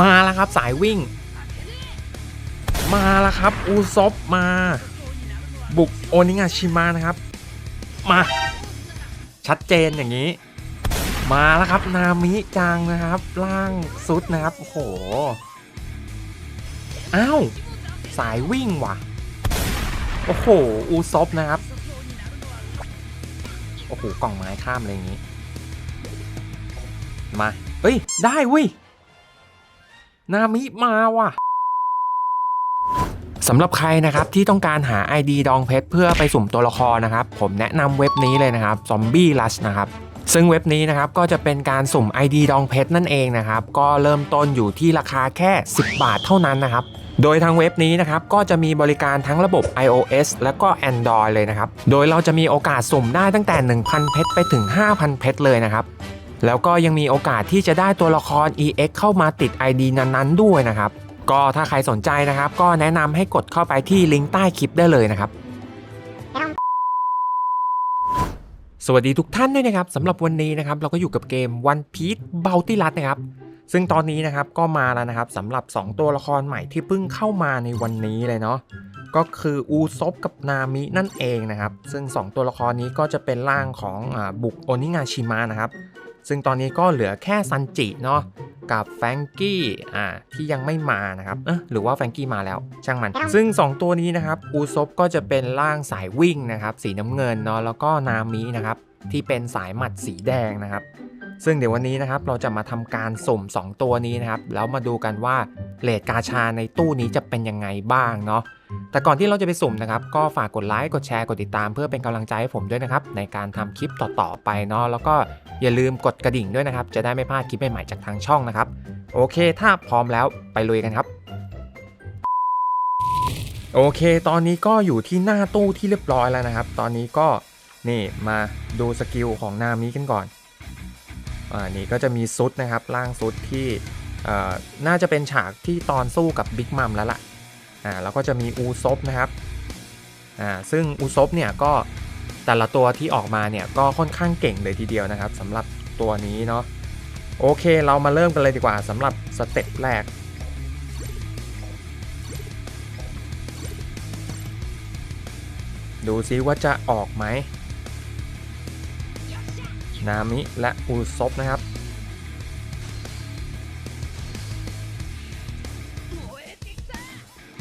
มาแล้วครับสายวิ่ง มาแล้วครับ อูซบมา บุกโอนิงาชิมะนะครับ มา ชัดเจนอย่างนี้ มาแล้วครับ นามิจังนะครับ ล่างซุดนะครับ โอ้โหอ้าวสายวิ่งว่ะ โอ้โห อูซบนะครับ โอ้โห กล่องไม้ข้ามอะไรอย่างนี้ มาเอ้ย ได้เว้ย นามิมาว่ะสำหรับใครนะครับที่ต้องการหา ID ดองเพชรเพื่อไปสุ่มตัวละครนะครับ ผมแนะนำเว็บนี้เลยนะครับ Zombie Rush นะครับซึ่งเว็บนี้นะครับก็จะเป็นการสุ่ม ID ดองเพชรนั่นเองนะครับ ก็เริ่มต้นอยู่ที่ราคาแค่ 10 บาทเท่านั้นนะครับ โดยทางเว็บนี้นะครับก็จะมีบริการทั้งระบบ iOS และก็ Android เลยนะครับ โดยเราจะมีโอกาสสุ่มได้ตั้งแต่ 1,000 เพชรไปถึง 5,000 เพชรเลยนะครับ แล้วก็ยังมีโอกาสที่จะได้ตัวละคร EX เข้ามาติด ID นั้นๆ ด้วยนะครับ ก็ถ้าใครสนใจนะครับ ก็แนะนำให้กดเข้าไปที่ลิงก์ใต้คลิปได้เลยนะครับสวัสดีทุกท่านด้วยนะครับสำหรับวันนี้นะครับเราก็อยู่กับเกม One Piece b o u t y r u s นะครับซึ่งตอนนี้นะครับก็มาแล้วนะครับสำหรับ 2 ตัวละครใหม่ที่เพิ่งเข้ามาในวันนี้เลยเนาะก็คืออูซบกับนามินั่นเองนะครับ ซึ่ง 2 ตัวละครนี้ก็จะเป็นร่างของอบุกโอนิงาชิมะนะครับ ซึ่งตอนนี้ก็เหลือแค่ซันจิเนาะกับแฟรงกี้อ่าที่ยังไม่มานะครับเอะหรือว่าแฟรงกี้มาแล้วช่างมัน ซึ่ง 2 ตัวนี้นะครับอูซบก็จะเป็นร่างสายวิ่งนะครับสีน้ำเงินเนาะแล้วก็นามินะครับที่เป็นสายหมัดสีแดงนะครับซึ่งเดี๋ยววันนี้นะครับเราจะมาทำการสุ่ม 2 ตัวนี้นะครับแล้วมาดูกันว่าเลทกาชาในตู้นี้จะเป็นยังไงบ้างเนาะแต่ก่อนที่เราจะไปสุ่มนะครับก็ฝากกดไลค์กดแชร์กดติดตามเพื่อเป็นกำลังใจให้ผมด้วยนะครับในการทำคลิปต่อๆไปเนาะแล้วก็อย่าลืมกดกระดิ่งด้วยนะครับจะได้ไม่พลาดคลิปใหม่ๆจากทางช่องนะครับโอเค ถ้าพร้อมแล้วไปลุยกันครับโอเค ตอนนี้ก็อยู่ที่หน้าตู้ที่เรียบร้อยแล้วนะครับ ตอนนี้ก็นี่มาดูสกิลของนามิกันก่อน อ่านี่ก็จะมีซุดนะครับร่างซุดที่น่าจะเป็นฉากที่ตอนสู้กับบิ๊กมัมแล้วล่ะอ่าแล้วก็จะมีอูซบนะครับอ่าซึ่งอูซบเนี่ยก็แต่ละตัวที่ออกมาเนี่ยก็ค่อนข้างเก่งเลยทีเดียวนะครับสำหรับตัวนี้เนาะโอเคเรามาเริ่มกันเลยดีกว่าสำหรับสเต็ปแรกดูซิว่าจะออกไหม นามิและอูซบนะครับ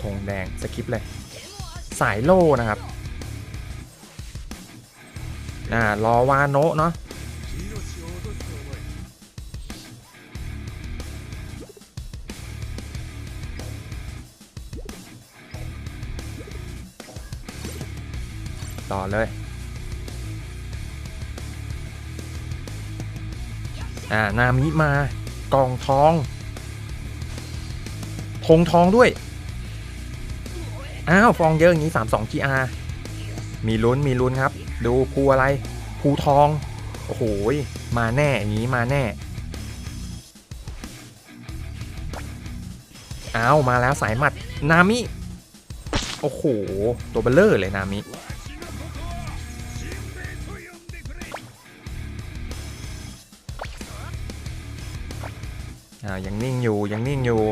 ธงแดงสกิปเลย สายโล่นะครับอ่ารอวาโนะเนาะต่อเลย อ่านามิมากองทองธงทองด้วย อ้าว ฟองเยอะอย่างนี้ 32 GR มีลุ้นมีลุ้นครับ ดูภูอะไรภูทอง โอ้โหยมาแน่อย่างนี้มาแน่ อ้าว มาแล้วสายหมัด นามิ โอ้โห ตัวเบลเลอร์เลยนามิ อ่ายังนิ่งอยู่ยังนิ่งอยู่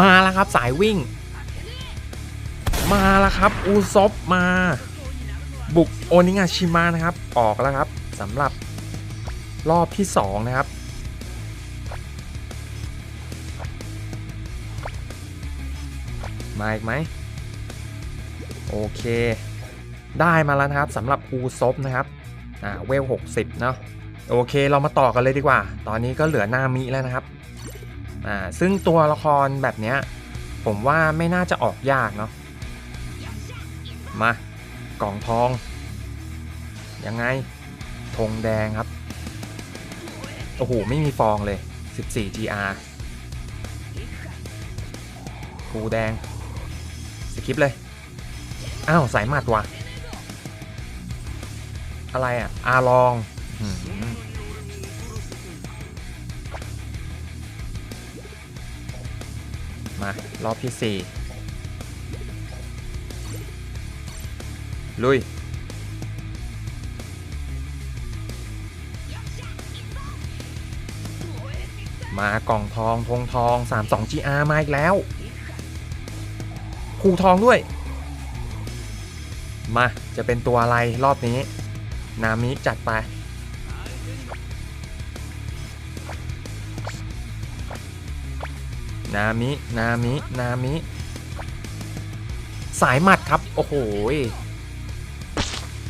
มาแล้วครับสายวิ่ง มาแล้วครับอูซบมา บุกโอนิงาชิมะนะครับ ออกแล้วครับสำหรับรอบที่ 2 นะครับ มาอีกไหมโอเค ได้มาแล้วนะครับสำหรับอูซบนะครับอ่าเวล 60 เนาะ โอเคเรามาต่อกันเลยดีกว่า ตอนนี้ก็เหลือหน้ามิแล้วนะครับ อ่า ซึ่งตัวละครแบบเนี้ย ผมว่าไม่น่าจะออกยากเนาะ มา กล่องทอง ยังไง ธงแดงครับ โอ้โห ไม่มีฟองเลย 14 GR ภูแดง สกิปเลย อ้าว สายหมัดว่ะ อะไรอะ อาลอง มา รอบที่ 4 ลุย มากล่องทองธงทอง 32 GR มาอีกแล้วภูทองด้วย มา จะเป็นตัวอะไรรอบนี้ นามิจัดไป นามิ นามิ นามิ สายหมัดครับ โอ้โห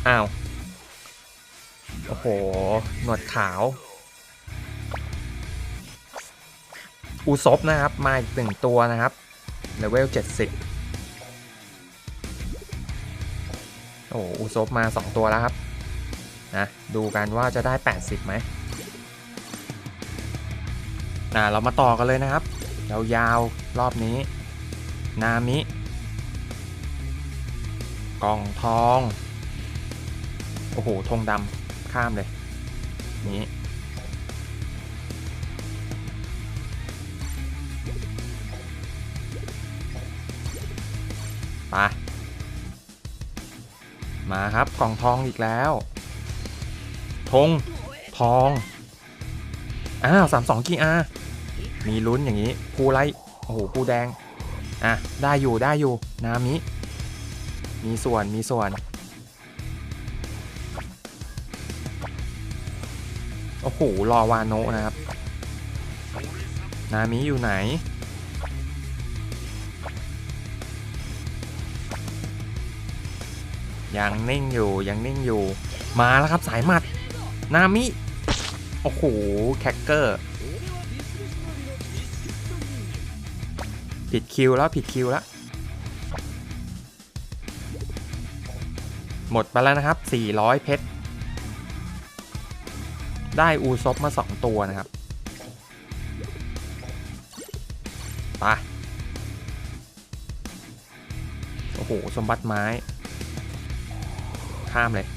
อ้าว โอ้โห หนวดขาว อูซบนะครับ มาอีกหนึ่งตัวนะครับเลเวล70โอ้โหอูซบมา2ตัวแล้วครับนะดูกันว่าจะได้ 80ไหมอ่าเรามาต่อกันเลยนะครับ ยาวๆ รอบนี้ นามิ กล่องทอง โอ้โหธงดำข้ามเลย นี้ไปมาครับกล่องทองอีกแล้ว ธง ทอง อ้าวสามสองกีอา มีลุ้นอย่างนี้ภูไลโอ้โหภูแดง อะ ได้อยู่ได้อยู่ นามิ มีส่วนมีส่วน โอ้โห รอวาโนะนะครับ นามิอยู่ไหน ยังนิ่งอยู่ยังนิ่งอยู่ มาแล้วครับสายหมัด นามิ โอ้โห แคคเกอร์ ผิดคิวแล้วผิดคิวแล้วหมดไปแล้วนะครับ 400 เพชร ได้อูซบมา 2 ตัวนะครับไปโอ้โห สมบัติไม้ ข้ามเลย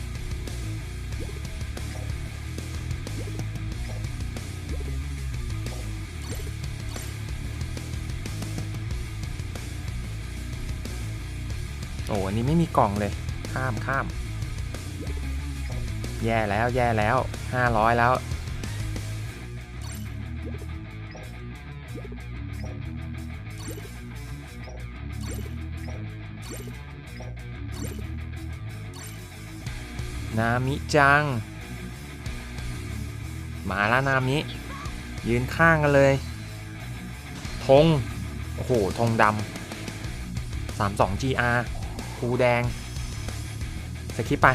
อันนี้ไม่มีกล่องเลย ข้ามข้าม แย่แล้วแย่แล้ว500แล้ว นามิจัง มาแล้วนามิ ยืนข้างกันเลย ธง โอ้โห ธงดำ32 GR ภูแดงสคิปไป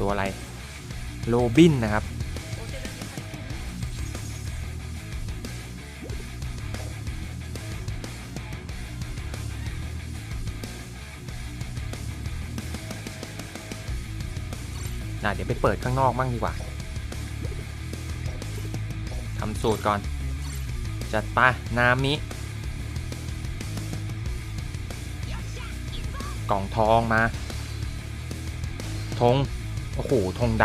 ตัวอะไร โรบินนะครับน่ะเดี๋ยวไปเปิดข้างนอกบ้างดีกว่าทำสูตรก่อน จัดไปนามิ กล่องทองมาธงโอ้โหธงด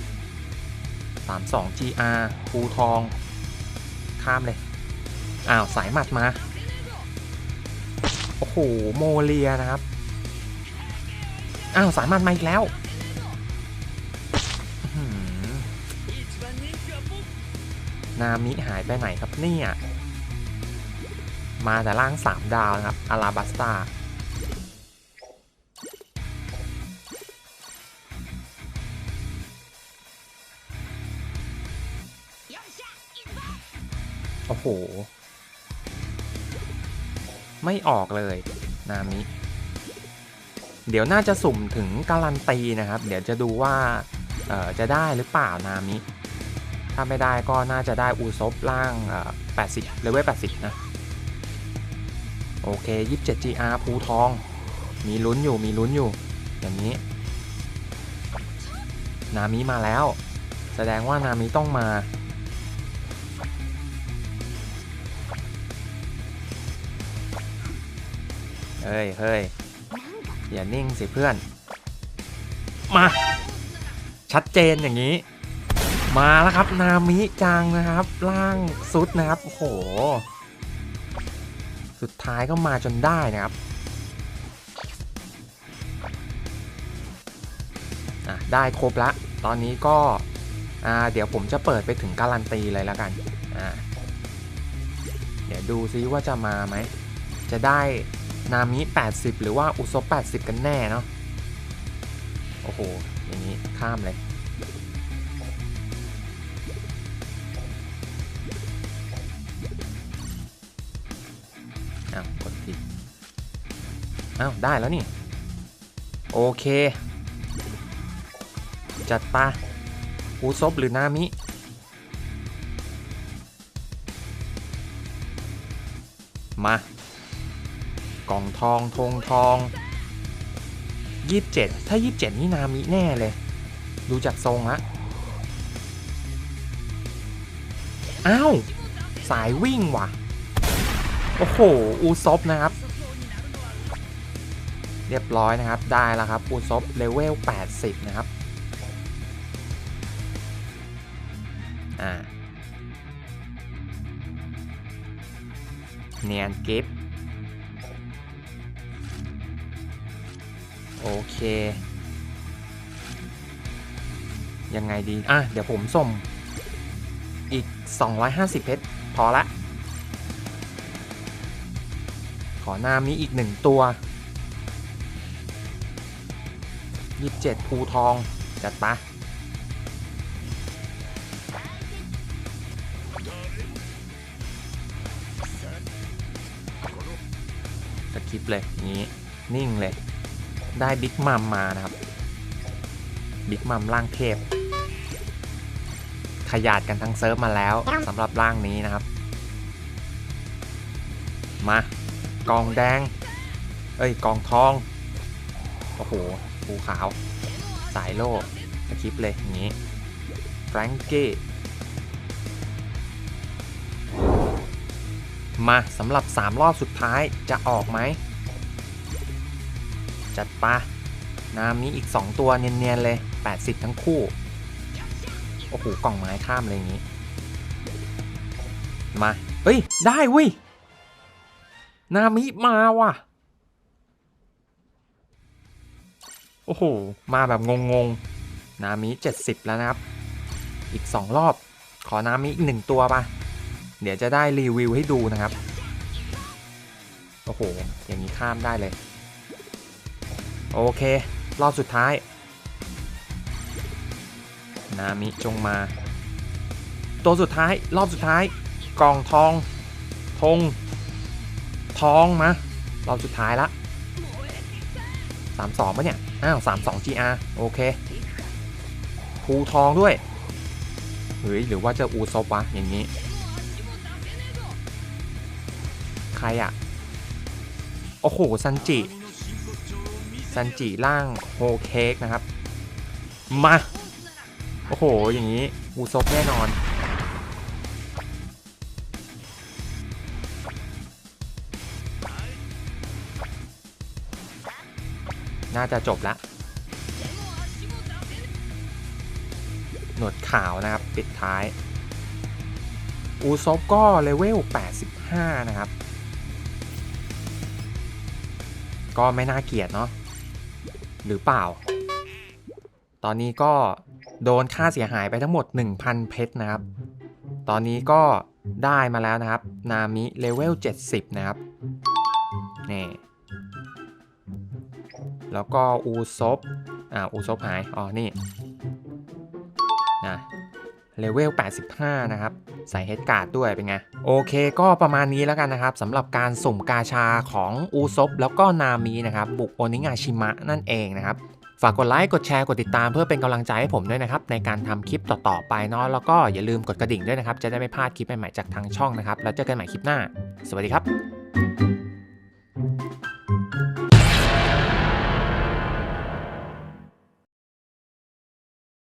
ำสามสอง GR ภูทอง ข้ามเลย อ้าว สายหมัดมา โอ้โห โมเลียนะครับ อ้าว สายหมัดมาอีกแล้วนามิหายไปไหนครับเนี่ย มาแต่ล่าง 3 ดาวนะครับอาราบัสตา โอ้โห ไม่ออกเลย นามิ เดี๋ยวน่าจะสุ่มถึงการันตีนะครับ เดี๋ยวจะดูว่าเอ่อจะได้หรือเปล่านามิ ถ้าไม่ได้ก็น่าจะได้อูซบล่าง 80เลเวล80 นะ โอเค 27 GR ภูทอง มีลุ้นอยู่มีลุ้นอยู่ อย่างนี้ นามิมาแล้ว แสดงว่านามิต้องมา เฮ้ยเฮ้ยอย่านิ่งสิเพื่อน มา ชัดเจนอย่างนี้ มาแล้วครับ นามิจังนะครับ ล่างสุดนะครับ โอ้โห สุดท้ายก็มาจนได้นะครับอะได้ครบละ ตอนนี้ก็อ่าเดี๋ยวผมจะเปิดไปถึงการันตีเลยแล้วกันอ่าเดี๋ยวดูซิว่าจะมาไหม จะได้ นามิ 80 หรือว่าอุซบ80 กันแน่เนาะโอ้โห อย่างนี้ข้ามเลยอ้าวกดผิดอ้าวได้แล้วนี่ โอเค จัดปะอูซบหรือนามิมา กล่องทองธงทอง 27 ถ้า 27 นี่นามิแน่เลย ดูจากทรงละอ้าว สายวิ่งว่ะ โอ้โห อูซบนะครับ เรียบร้อยนะครับ ได้แล้วครับ อูซบเลเวล 80 นะครับ อ่าเนียนกิฟ โอเค ยังไงดี อะ เดี๋ยวผมส่งอีก 250 เพชร พอละ ขอนามีอีกหนึ่งตัว 27ภูทอง จัดปะสคริปต์เลยอย่างนี้ นิ่งเลย ได้บิ๊กมัมมานะครับ บิ๊กมัมร่างเทพ ขยาดกันทั้งเซิร์ฟมาแล้วสำหรับร่างนี้นะครับ มากองแดง เอ้ย กองทอง โอ้โหภูขาว สายโล่สคริปเลยอย่างนี้แฟรงกี้มาสำหรับ 3 รอบสุดท้ายจะออกไหม จัดปะนามีอีก 2 ตัวเนียนๆเลย 80 ทั้งคู่ โอ้โห กล่องไม้ข้ามเลยอย่างนี้ มา เฮ้ย ได้เว้ย นามิมาว่ะ โอ้โห มาแบบงงๆ นามิ 70 แล้วนะครับ อีก 2 รอบ ขอนามิอีก 1 ตัวปะเดี๋ยวจะได้รีวิวให้ดูนะครับ โอ้โห อย่างนี้ข้ามได้เลย โอเค รอบสุดท้าย นามิจงมา ตัวสุดท้าย รอบสุดท้าย กล่องทองธงทองมารอบสุดท้ายละ 32ปะเนี่ย อ้าว 32 GR โอเคภูทองด้วย เฮ้ย หรือว่าจะอูซบวะ อย่างนี้ ใครอะโอ้โห ซันจิ ซันจิล่างโฮเค้กนะครับ มา โอ้โห อย่างนี้อูซบแน่นอน น่าจะจบละหนวดขาวนะครับ ปิดท้าย อูซบก็เลเวล 85 นะครับ ก็ไม่น่าเกลียดเนาะ หรือเปล่า ตอนนี้ก็โดนค่าเสียหายไปทั้งหมด 1,000 เพชรนะครับ ตอนนี้ก็ได้มาแล้วนะครับ นามิเลเวล 70 นะครับ นี่ แล้วก็อูซบอ่า อูซบหาย อ๋อ นี่นะ เลเวล 85 นะครับ ใส่เฮดการ์ดด้วยเป็นไง โอเคก็ประมาณนี้แล้วกันนะครับสำหรับการสุ่มกาชาของอูซบแล้วก็นามีนะครับ บุกโอนิงาชิมะนั่นเองนะครับ ฝากกดไลค์ กดแชร์ กดติดตามเพื่อเป็นกำลังใจให้ผมด้วยนะครับ ในการทำคลิปต่อ ๆ ไปเนาะแล้วก็อย่าลืมกดกระดิ่งด้วยนะครับ จะได้ไม่พลาดคลิปใหม่ๆจากทางช่องนะครับ แล้วเจอกันใหม่คลิปหน้า สวัสดีครับ